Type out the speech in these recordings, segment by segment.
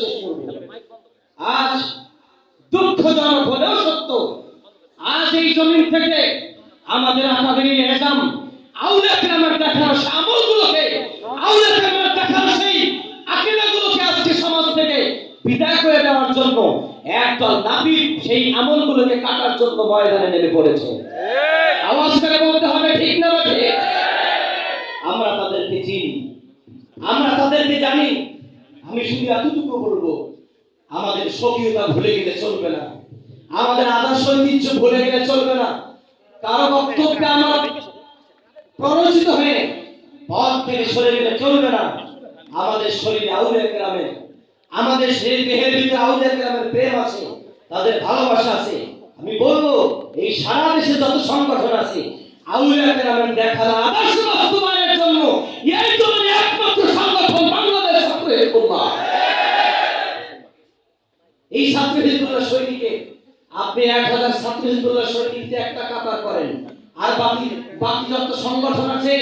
শেষ করব আজ দুঃখজনক হলেও সত্য, আজ এই জমিন থেকে আমাদের গ্রামের দেখানো সেই আজকে সমাজ থেকে বিদায় করে দেওয়ার জন্য একদল নাপিত সেই আমলগুলোকে কাটার জন্য ময়দানে নেমে পড়েছে। আওয়াজ করে বলতে হবে, ঠিক না আমরা তাদেরকে চিনি, আমরা তাদেরকে জানি। আমি শুধু এতটুকু বলব, আমাদের স্বকীয়তা ভুলে গেলে চলবে না। আমাদের আদর্শ ঐতিহ্য ভুলে গেলে চলবে না। কারও বক্তব্যে আমরা প্ররোচিত হয়ে পথ থেকে সরে গেলে চলবে না। আমাদের শরীরে আউলের গ্রামে আমাদের সেই দেহের ভিতরে আউলের গ্রামের প্রেম আছে, তাদের ভালোবাসা আছে। আমি বলব, এই সারা দেশে যত সংগঠন আছে, আউলিয়া গ্রামের দেখার আদর্শ বাস্তবায়নের জন্য এই জন্য একমাত্র সংগঠন বাংলাদেশ ছাত্র হিজবুল্লাহ এই ছাত্র হিজবুল্লাহ সৈনিকে আপনি এক একটা কাতার করেন। আর বাকি বাকি যত সংগঠন আছে,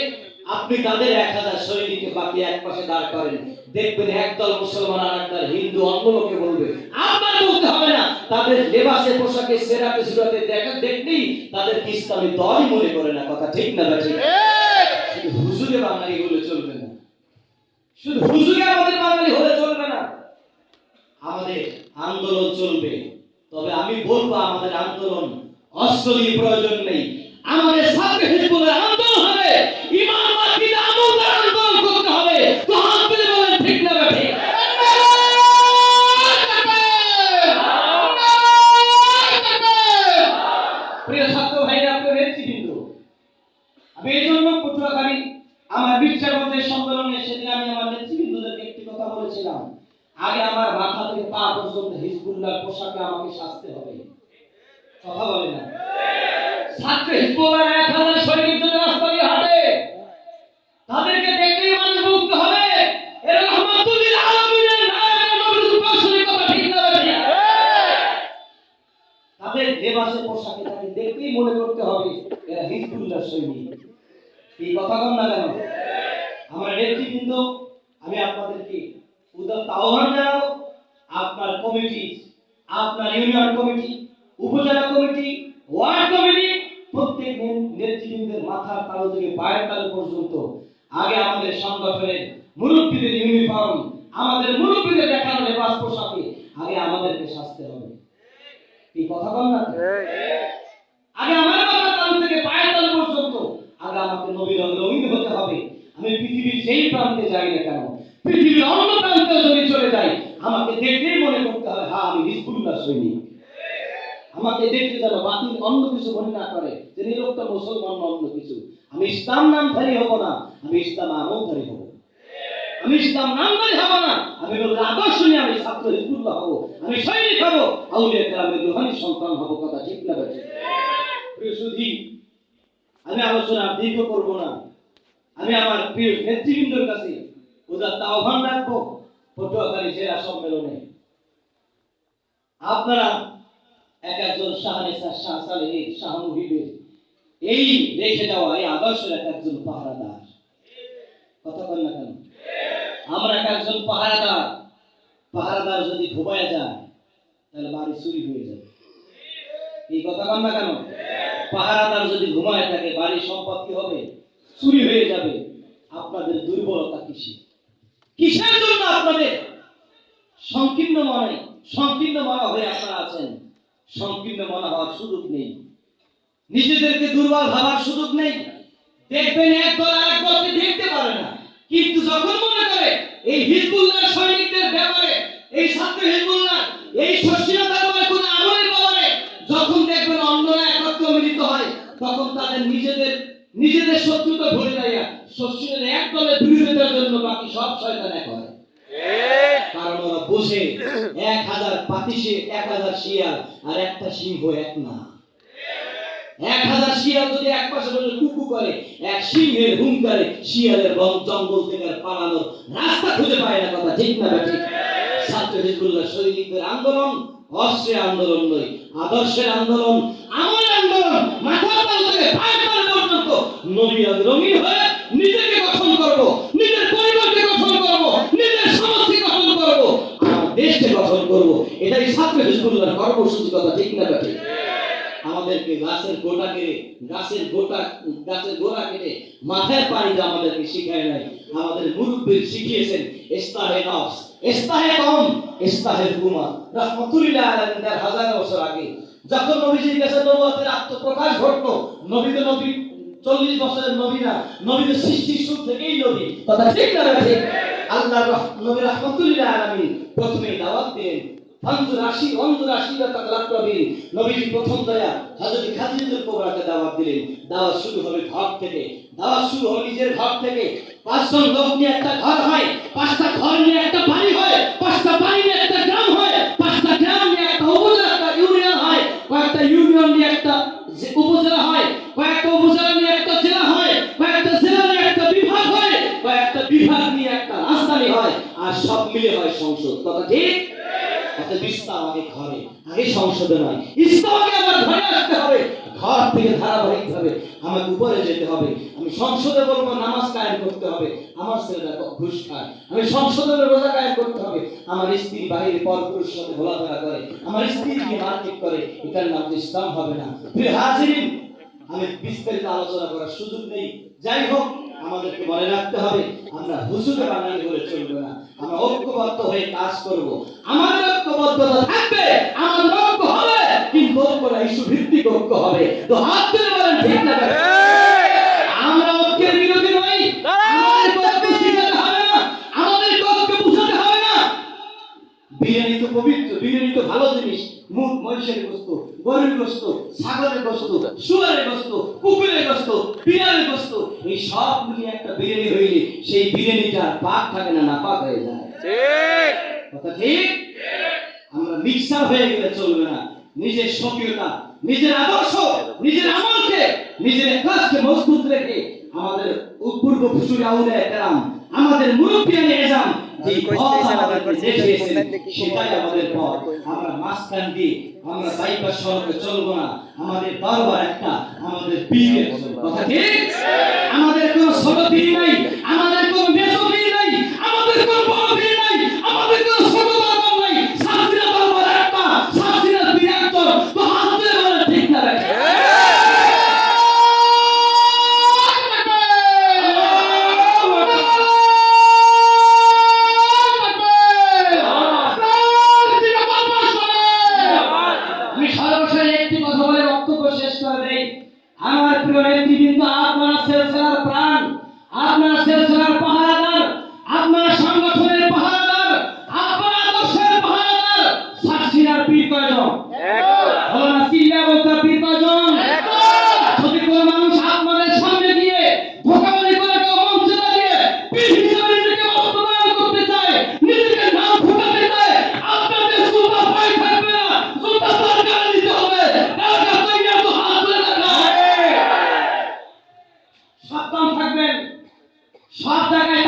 আপনি তাদের এক হাজার বাকি এক পাশে দাঁড় করেন। দেখবেন একদল মুসলমান আর একদল হিন্দু অন্য লোকে বলবে বলতে হবে না। তাদের লেবাসে, পোশাকে সেরাতে সুরাতে দেখা দেখলেই তাদের মনে করে না। কথা ঠিক না ঠিক শুধু হুজুরে বাঙালি হলে চলবে না। শুধু হুজুরে আমাদের বাঙালি হলে চলবে না। আমাদের আন্দোলন চলবে। তবে আমি বলব, আমাদের আন্দোলন অস্ত্র প্রয়োজন নেই। আমাদের সাথে হিজবুলের আন্দোলন হবে ইমাম আকিদা আমল দ্বারা আন্দোলন করতে হবে। তো বলেন, ঠিক না আমি এই জন্য আমার বিশ্বগঞ্জের সম্মেলনে সেদিন আমি আমার নেতৃবৃন্দদেরকে একটি কথা বলেছিলাম। আগে আমার মাথা থেকে পা পর্যন্ত হিজবুল্লাহ পোশাকে আমাকে সাজতে হবে। কথা বলে না। ছাত্র হিজবুল্লাহ এক হাজার সৈনিক যদি রাস্তা দিয়ে হাঁটে, তাদেরকে দেখলেই মানুষ মুক্ত হবে। তাদের দেখলেই মনে করতে হবে এই আমি আপনাদেরকে আহ্বান জানাব আপনার কমিটি, আপনার ইউনিয়ন কমিটি, উপজেলা কমিটি, ওয়ার্ড কমিটি, প্রত্যেক নেতৃবৃন্দের মাথার তালু থেকে পায়ের তালু পর্যন্ত। আগে আমাদের সংগঠনের মুরব্বীদের ইউনিফর্ম আমাদের মুরব্বীদের দেখানো লেবাস পোশাকে, আগে আমাদেরকে সাজতে হবে। এই কথা বল না আগে আমার মাথার তালু থেকে পায়ের তালু পর্যন্ত, আগে আমাকে নবীর রঙিন হতে হবে। আমি পৃথিবীর সেই প্রান্তে যাই না কেন পৃথিবীর অন্য প্রান্তে যদি চলে যাই আমাকে দেখলেই মনে করতে হবে হ্যাঁ আমি হিজবুল্লাহ সৈনিক। আমাকে দেখতে যেন বাতিল অন্য কিছু মনে না করে, যে লোকটা মুসলমান অন্য কিছু। আমি ইসলাম নামধারী হব না, আমি ইসলাম আমলধারী হব। আমি ইসলাম নামধারী হব না, আমি বলব আদর্শ নিয়ে আমি ছাত্র হিজবুল্লাহ হব, আমি সৈনিক হব, আউলিয়া গ্রামের রুহানি সন্তান হব, কথা ঠিক না বেঠিক? প্রিয় আমি আলোচনা দীর্ঘ করব না। আমি আমার প্রিয় নেতৃবৃন্দর কাছে আহ্বান রাখব, পটুয়াখালী জেলা সম্মেলনে। আপনারা এক একজন শাহ শাহ মুহিবের এই এই আদর্শের এক একজন পাহারাদার। কথা বল না কেন? আমরা এক একজন পাহারাদার। পাহারাদার যদি ঘুমায় যায়, তাহলে বাড়ি চুরি হয়ে যাবে। এই কথা বল না কেন? পাহারাদার যদি ঘুমায় থাকে, বাড়ির সম্পদ কি হবে? চুরি হয়ে যাবে। আপনাদের দুর্বলতা কিসে কিসের জন্য আপনাদের? সংকীর্ণ মনে সংকীর্ণ মনা হয়ে আপনারা আছেন। সংকীর্ণ মনা হওয়ার সুযোগ নেই। নিজেদেরকে দুর্বল ভাবার সুযোগ নেই। দেখবেন একদল আরেক দলকে দেখতে পারে না। কিন্তু যখন মনে করে, এই হিজবুল্লাহ সৈনিকদের ব্যাপারে এই ছাত্র হিজবুল্লাহ এই সস্যতার ব্যাপারে কোন আমলের ব্যাপারে যখন দেখবেন অন্যরা একত্র মিলিত হয় তখন তাদের নিজেদের নিজেদের শত্রুতা ভুলে যায় শস্যের এক দলের বিরোধিতার জন্য বাকি সব শয়তান এক হয় কারণ ওরা বোঝে এক পাতিসে এক হাজার শিয়াল আর একটা সিংহ এক না। এক হাজার শিয়াল যদি এক পাশে বসে কুকু করে, এক সিংহের হুঙ্কারে শিয়ালের বন জঙ্গল থেকে পালানোর রাস্তা খুঁজে পায় না কথা, ঠিক না ঠিক ছাত্র হিজবুল্লাহ সৈনিকদের আন্দোলন অস্ত্রের আন্দোলন নয়, আদর্শের আন্দোলন আমলের আন্দোলন মাথার তাল থেকে পর্যন্ত নবী রঙিন হয়ে নিজেকে গঠন করব, নিজের পরিবারকে গঠন করব, নিজের সমাজকে গঠন করব, আমার দেশকে গঠন করব এটাই ছাত্র হিজবুল্লাহর কর্মসূচি কথা ঠিক না ঠিক আমাদেরকে গাছের গোটা কেটে গাছের গোটা, গাছের গোড়া কেটে মাথায় পানি দিয়ে আমাদেরকে শিখায় নাই। আমাদের মুরব্বীর শিখিয়েছেন, ইস্তাহে নফস, ইস্তাহে কম ইস্তাহে হুমা। রাহমাতুল্লাহ আলাইহি তার হাজার বছর আগে যখন নবীজির কাছে নবুয়তের আত্মপ্রকাশ ঘটলো নবী তো নবী, চল্লিশ বছরের নবী না নবী তো সৃষ্টির শুরু থেকেই নবী। কথা ঠিক না ঠিক আল্লাহ নবী রাহমাতুল্লাহ আলামিন প্রথমেই দাওয়াত দিলেন ফানজুর আশি অঞ্জুর আশি তাকলাকবিন নবীজি প্রথম দয়া হযরত খাদিজাতুল কুবরাকে দাওয়াত দিলেন। দাওয়াত শুরু হবে ঘর থেকে। দাওয়াত শুরু হবে নিজের ঘর থেকে। পাঁচজন লোক নিয়ে একটা ঘর হয়, পাঁচটা ঘর নিয়ে একটা বাড়ি হয়, পাঁচটা বাড়ি নিয়ে ইসলাম আগে ঘরে, আগে সংসদে নয়। ইসলাম আমার ঘরে আসতে হবে। ঘর থেকে ধারাবাহিক ভাবে আমাকে উপরে যেতে হবে। আমি সংসদে বলব, নামাজ কায়েম করতে হবে। আমার ছেলেরা ঘুষ খায় আমি সংসদে রোজা কায়েম করতে হবে। আমার স্ত্রী বাইরে পরপুরুষের সাথে ঘোরাফেরা করে। আমার স্ত্রী কি মারপিট করে। এটার নাম ইসলাম হবে না। হাজিরিন, আমি বিস্তারিত আলোচনা করার সুযোগ নেই। যাই হোক আমাদেরকে মনে রাখতে হবে, আমরা হুজুরে বাঙালি বলে চলবে না। আমরা ঐক্যবদ্ধ হয়ে কাজ করব। আমাদের ঐক্যবদ্ধতা থাকবে, আমাদের ঐক্য হবে, কিন্তু ঐক্যটা ইস্যু ভিত্তিক ঐক্য হবে। তো হাত তুলে বলেন, ঠিক না আমরা বিরিয়ানি তো পবিত্র, বিরিয়ানি তো ভালো জিনিস। মুখ মহিষের গোস্ত গরুর গোস্ত ছাগলের গোস্ত শুয়ারের গোস্ত কুকুরের গোস্ত বিড়ালের গোস্ত এই সব মিলিয়ে একটা বিরিয়ানি হইলে সেই বিরিয়ানিটা পাক থাকে না না পাক হয়ে যায়। ঠিক। কথা ঠিক? আমরা মিক্সার হয়ে গেলে চলবে না। নিজের সক্রিয়তা নিজের আদর্শ নিজের আমলকে নিজের কাজকে মজবুত রেখে আমাদের পূর্ব ফুসুরি আউলে কেরাম আমাদের মুরব্বিয়ানে এজাম যে পথ আমাদের দেখিয়েছেন, সেটাই আমাদের পথ। আমরা মাঝখান দিয়ে আমরা বাইপাস সড়কে চলবো না। আমাদের বারবার একটা আমাদের পীরের কথা ঠিক? আমাদের কোনো ছোট পীর নাই।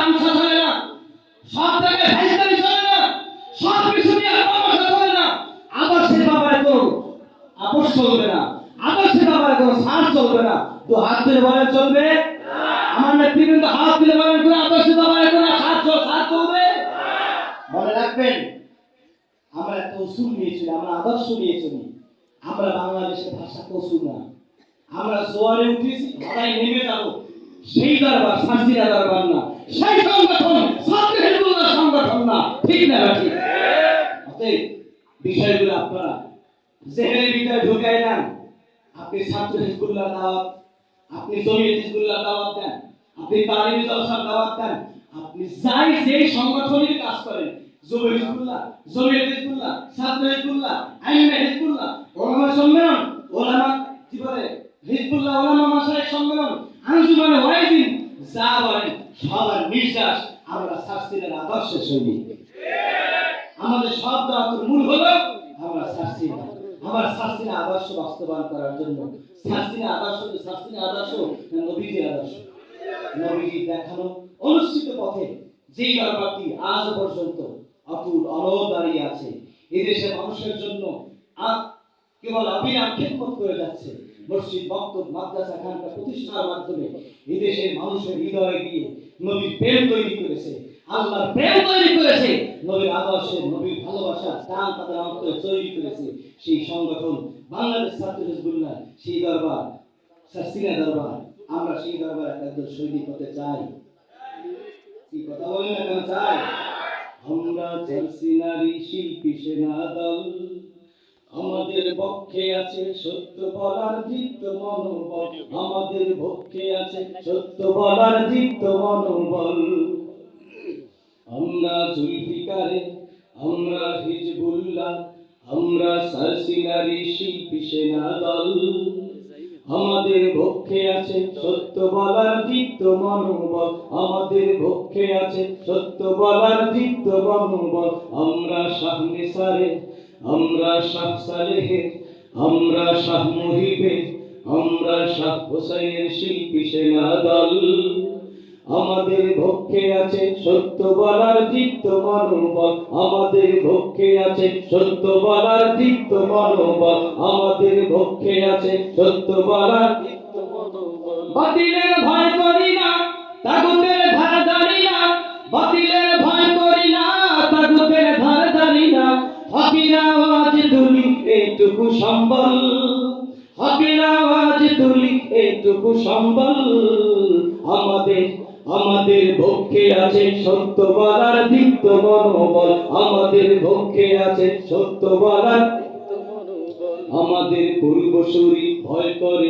তামসা চলে না। সব জায়গায় চলে না। সব কিছু নিয়ে তামাশা চলে না। আদর্শের ব্যাপারে কোনো আপোষ চলবে না। আদর্শের ব্যাপারে কোনো সার চলবে না। তো হাত তুলে বলেন, চলবে? আমার নেতৃবৃন্দ হাত তুলে বলেন, কোনো আদর্শের ব্যাপারে কোনো সার চল সার চলবে? মনে রাখবেন, আমরা একটা উসুল আমরা আদর্শ নিয়েছি আমরা বাংলাদেশের ভাষা কসুর না। আমরা জোয়ারে উঠেছি ভাড়ায় নেমে যাব। সেই দরবার শান্তিরা দরবার না। সেই সংগঠন, ছাত্র হিজবুল্লাহ সংগঠন না। ঠিক না ঠিক বিষয়গুলো আপনারা জেহেনের ভিতরে ঢুকাই দেন। আপনি ছাত্র হিজবুল্লাহ দাওয়াত, আপনি জমিয়ত হিজবুল্লাহ দাওয়াত দেন, আপনি তালিমি জলসার দাওয়াত দেন, আপনি যাই যেই সংগঠনের কাজ করেন জমি হিজবুল্লাহ জমিয়ত হিজবুল্লাহ ছাত্র হিজবুল্লাহ আইনে হিজবুল্লাহ ওলামা সম্মেলন, ওলামা কি বলে? হিজবুল্লাহ ওলামা মাসায়েক সম্মেলন। আঞ্জুমানে যা বলেন, সবার নিঃশ্বাস আমরা সৈনিক আমাদের সব দাওয়াতের মূল হলো আমরা শাস্ত্রী আমার শাস্ত্রীর আদর্শ বাস্তবায়ন করার জন্য। শাস্ত্রীর আদর্শ শাস্ত্রীর আদর্শ নবীজির আদর্শ? নবীজি দেখানো অনুষ্ঠিত পথে যেই দরবারটি আজ পর্যন্ত অতুল অনল দাঁড়িয়ে আছে। এদেশের মানুষের জন্য কেবল অবিরাম খেদমত করে যাচ্ছে। মসজিদ বক্তব্য মাদ্রাসা খানটা প্রতিষ্ঠার মাধ্যমে এদেশের মানুষের হৃদয়ে গিয়ে নবীর প্রেম তৈরি করেছে, আল্লাহর প্রেম তৈরি করেছে, নবীর আদর্শে নবীর ভালোবাসা টান তাদের অন্তরে তৈরি করেছে। সেই সংগঠন বাংলাদেশ ছাত্র হিজবুল্লাহ, সেই দরবার সাসিনা দরবার, আমরা সেই দরবার একজন সৈনিক হতে চাই। কি কথা বলেন না কেন চাই? আমরা জার্সিনারি শিল্পী সেনা দল। আমাদের পক্ষে আছে সত্য বলার দীপ্ত মনোবল। আমাদের পক্ষে আছে সত্য বলার দীপ্ত মনোবল। আমরা জুলফিকারে, আমরা হিজবুল্লাহ, আমরা সারসিনারি শিল্পী সেনা দল। আমাদের পক্ষে আছে সত্য বলার দীপ্ত মনোবল। আমাদের পক্ষে আছে সত্য বলার দীপ্ত মনোবল। আমরা সামনে সারে আমরা শাহ সালেহে, আমরা শাহ মহিবে, আমরা শাহ হোসাইনের শিল্পী সেনা দল। আমাদের ভক্ষে আছে সত্য বলার দীপ্ত মনোবল। আমাদের ভক্ষে আছে সত্য বলার দীপ্ত মনোবল। আমাদের ভক্ষে আছে সত্য বলার দীপ্ত মনোবল। বাতিলের ভয় করি না, তাগুতের ধার দাঁড়ি না। বাতিলের না হকির আওয়াজ তুলি এইটুকু সম্বল। আওয়াজ তুলি এইটুকু সম্বল। আমাদের আমাদের আছে সত্য বলার দীপ্ত মনোবল। আমাদের পক্ষে আছে সত্য বলার। আমাদের পূর্বসূরি ভয় করে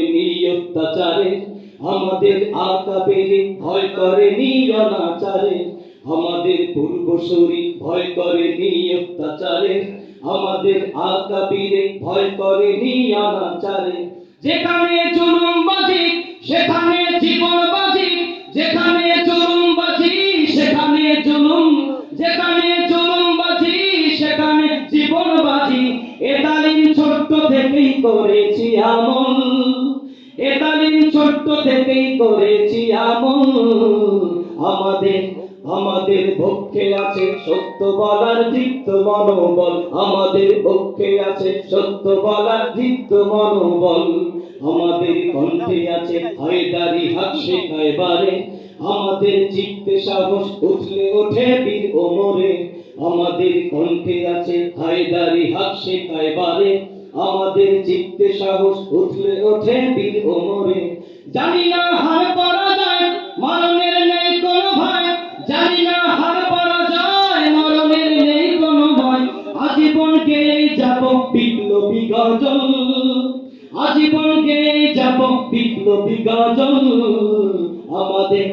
অত্যাচারে। আমাদের আকা বেড়ে ভয় করে অনাচারে। আমাদের পূর্বসূরি ভয় করে অত্যাচারে, আমাদের আকা বীরে ভয় করে অনাচারে। যেখানে জুলুম বাজি সেখানে জীবন বাজি যেখানে জুলুম বাজি সেখানে জুলুম, যেখানে জুলুম বাজি সেখানে জীবন বাজি এ তালিম ছোট্ট থেকেই করেছি আমল, এ তালিম ছোট্ট থেকেই করেছি আমল। আমাদের আমাদের পক্ষে আছে সত্য বলার দীপ্ত মনোবল। আমাদের পক্ষে আছে সত্য বলার দীপ্ত মনোবল। আমাদের কণ্ঠে আছে হায়দারি হাক শেখায় বারে। আমাদের চিত্তে সাহস উঠলে ওঠে বীর ওমরে। আমাদের কণ্ঠে আছে হায়দারি হাক শেখায় বারে। আমাদের চিত্তে সাহস উঠলে ওঠে বীর ওমরে। জানি না হার পরাজয় মরণের আমাদের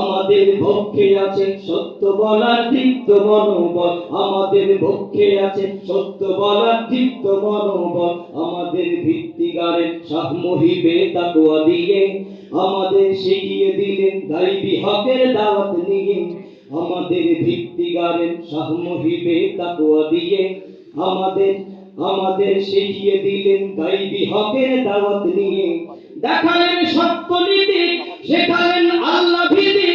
আমাদের পক্ষে আছে সত্য বলার দীপ্ত মনোবল। আমাদের পক্ষে আছে সত্য বলার দীপ্ত মনোবল। আমাদের ভিত্তিগারের শাহ মহিবে তাকুয়া দিয়ে, আমাদের শিখিয়ে দিলেন গাইবি হকের দাওয়াত নিয়ে। আমাদের ভিত্তিগারের শাহ মহিবে তাকুয়া দিয়ে, আমাদের আমাদের শিখিয়ে দিলেন গাইবি হকের দাওয়াত নিয়ে। দেখালেন সত্যনীতি, শেখালেন আল্লাহ ভীতি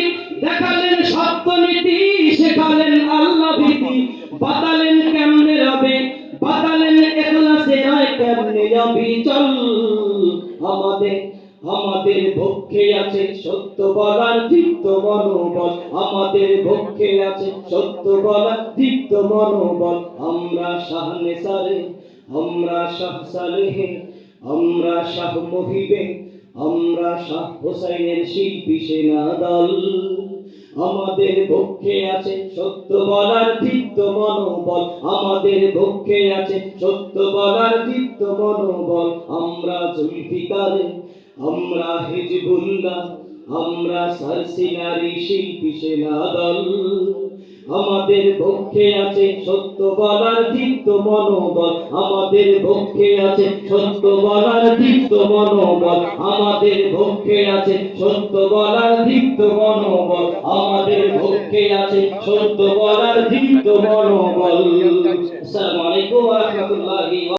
দেখালেন সত্যনীতি, শেখালেন আল্লাহ ভীতি বাতালেন কেমনে রবে? বাতালেন এখলাসে নয় কেমনে রবি চল, আমাদের আমাদের পক্ষে আছে সত্য বলার দীপ্ত মনোবল। আমাদের পক্ষে আছে সত্য বলার দীপ্ত মনোবল। আমরা শাহনে সারে, আমরা শাহ সালেহে আমরা শাহ মহিবে, আমরা শাহ হোসাইনের শিল্পী সেনা দল আমাদের পক্ষে আছে সত্য বলার দীপ্ত মনোবল, আমাদের পক্ষে আছে সত্য বলার দীপ্ত মনোবল। আমরা জুলফিকারে, আমরা হিজবুল্লাহ, আমরা সারসিনারি শিল্পী সেনা দল আমাদের পক্ষে আছে সত্য বলার দীপ্ত মনোবল। আমাদের পক্ষে আছে সত্য বলার দীপ্ত মনোবল। আমাদের পক্ষে আছে সত্য বলার দীপ্ত মনোবল। আমাদের পক্ষে আছে সত্য বলার দীপ্ত মনোবল। আসসালামু আলাইকুম ওয়া রাহমাতুল্লাহি